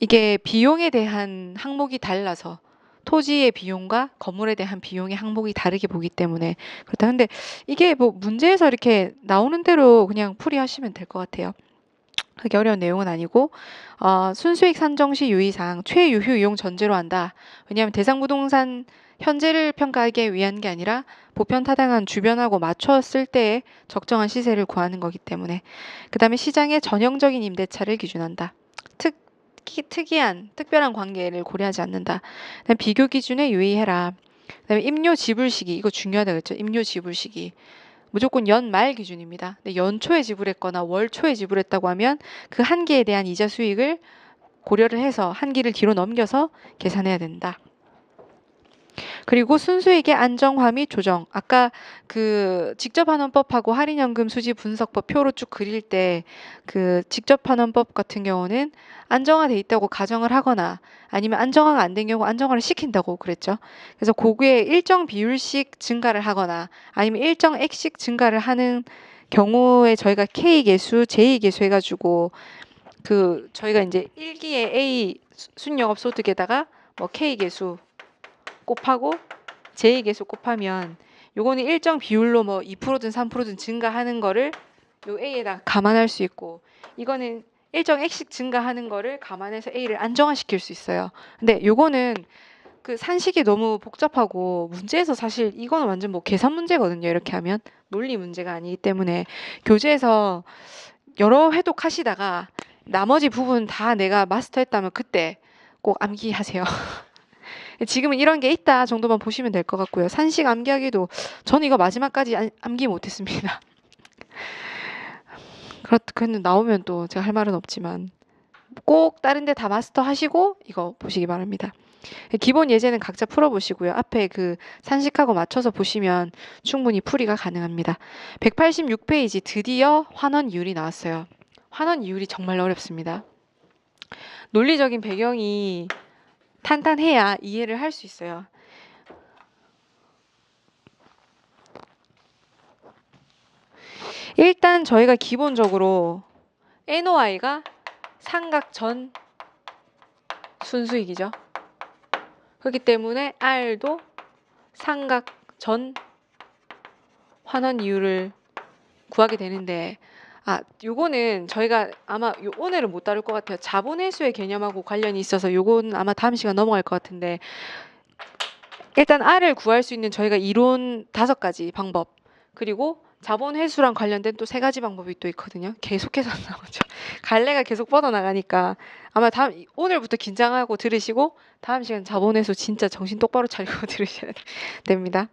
이게 비용에 대한 항목이 달라서 토지의 비용과 건물에 대한 비용의 항목이 다르게 보기 때문에 그렇다. 근데 이게 뭐 문제에서 이렇게 나오는 대로 그냥 풀이하시면 될 것 같아요. 그게 어려운 내용은 아니고 어, 순수익 산정 시 유의사항 최유효 이용 전제로 한다. 왜냐하면 대상 부동산 현재를 평가하기 위한 게 아니라 보편 타당한 주변하고 맞췄을 때 적정한 시세를 구하는 거기 때문에 그 다음에 시장의 전형적인 임대차를 기준한다. 특 특히 특이한 특별한 관계를 고려하지 않는다. 그다음 비교 기준에 유의해라. 그다음에 임료 지불 시기 이거 중요하다 그랬죠. 임료 지불 시기. 무조건 연말 기준입니다. 근데 연초에 지불했거나 월초에 지불했다고 하면 그 한 기에 대한 이자 수익을 고려를 해서 한 기를 뒤로 넘겨서 계산해야 된다. 그리고 순수익의 안정화 및 조정. 아까 그 직접 환원법하고 할인연금 수지 분석법 표로 쭉 그릴 때 그 직접 환원법 같은 경우는 안정화돼 있다고 가정을 하거나 아니면 안정화가 안 된 경우 안정화를 시킨다고 그랬죠. 그래서 고구에 일정 비율씩 증가를 하거나 아니면 일정 액씩 증가를 하는 경우에 저희가 K 계수, J 계수 해가지고 그 저희가 이제 1기에 A 순영업 소득에다가 뭐 K 계수 곱하고 j 계수 곱하면 요거는 일정 비율로 뭐 2%든 3%든 증가하는 거를 요 A에다 감안할 수 있고 이거는 일정 액씩 증가하는 거를 감안해서 A를 안정화시킬 수 있어요. 근데 요거는 그 산식이 너무 복잡하고 문제에서 사실 이거는 완전 뭐 계산 문제거든요. 이렇게 하면 논리 문제가 아니기 때문에 교재에서 여러 회독 하시다가 나머지 부분 다 내가 마스터했다면 그때 꼭 암기하세요. 지금은 이런 게 있다 정도만 보시면 될 것 같고요. 산식 암기하기도 저는 이거 마지막까지 안- 암기 못했습니다. 그렇 나오면 또 제가 할 말은 없지만 꼭 다른 데 다 마스터 하시고 이거 보시기 바랍니다. 기본 예제는 각자 풀어보시고요. 앞에 그 산식하고 맞춰서 보시면 충분히 풀이가 가능합니다. 186페이지 드디어 환원 이율이 나왔어요. 환원 이율이 정말 어렵습니다. 논리적인 배경이 탄탄해야 이해를 할 수 있어요. 일단 저희가 기본적으로 NOI가 삼각전 순수익이죠. 그렇기 때문에 R도 삼각전 환원 이율을 구하게 되는데 아, 요거는 저희가 아마 요 오늘은 못 다룰 것 같아요. 자본 회수의 개념하고 관련이 있어서 요거는 아마 다음 시간 넘어갈 것 같은데 일단 R을 구할 수 있는 저희가 이론 다섯 가지 방법 그리고 자본 회수랑 관련된 또 세 가지 방법이 또 있거든요. 계속해서 나오죠. 갈래가 계속 뻗어나가니까 아마 다음 오늘부터 긴장하고 들으시고 다음 시간 자본 회수 진짜 정신 똑바로 차리고 들으셔야 됩니다.